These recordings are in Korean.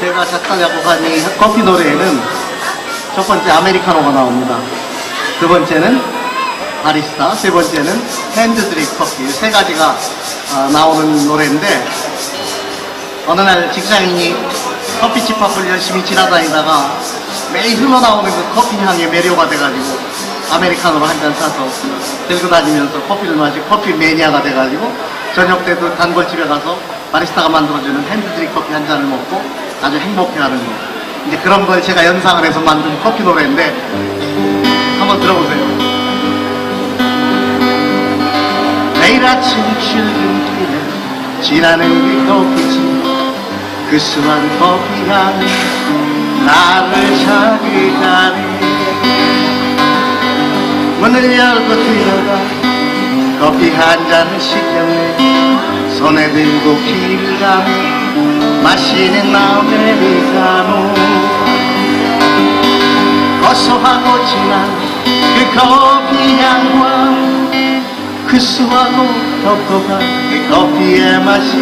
제가 작사 작곡한 이 커피 노래에는 첫 번째 아메리카노가 나옵니다. 두 번째는 바리스타, 세 번째는 핸드드립 커피 이세 가지가 아, 나오는 노래인데 어느 날 직장인이 커피집 앞을 열심히 지나다니다가 매일 흘러나오는 그 커피 향에 매료가 돼가지고 아메리카노로 한 잔 사서 들고 다니면서 커피를 마시고 커피 매니아가 돼가지고 저녁 때도 단골집에 가서 바리스타가 만들어주는 핸드드립 커피 한 잔을 먹고 아주 행복해하는 거. 이제 그런 걸 제가 연상을 해서 만든 커피 노래인데 한번 들어보세요. 매일 아침 출근길에 지나는 그 커피집 그 수많은 커피 향이 나를 자극하네 문을 열고 들어가 커피 한 잔을 시켰네 손에 들고 길을 가네 마시는 아메리카노 고소하고 진한 그 커피 향과 구수하고 독특한 그 커피의 맛이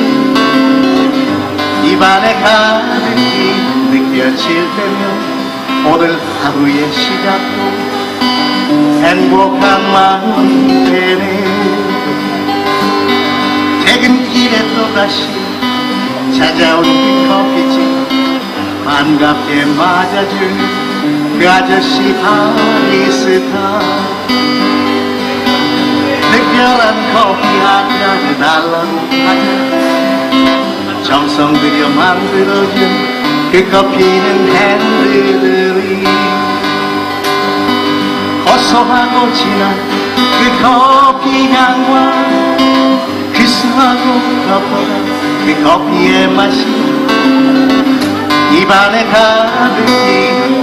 입안에 가득히 느껴질 때면 오늘 하루의 시작도 행복한 마음이 되네. 퇴근길에 또 다시 찾아온 그 커피집 반갑게 맞아준 그 아저씨 바리스타. 특별한 커피 한 잔을 달라고 하자 정성 들여 만들어준 그 커피는 핸드들이 고소하고 진한 그 커피 향과 하고 덕분한 그 커피의 맛이 입안에 가득히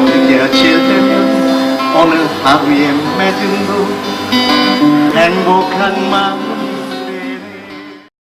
느껴질 때면 오늘 하루의 매듭도 행복한 마음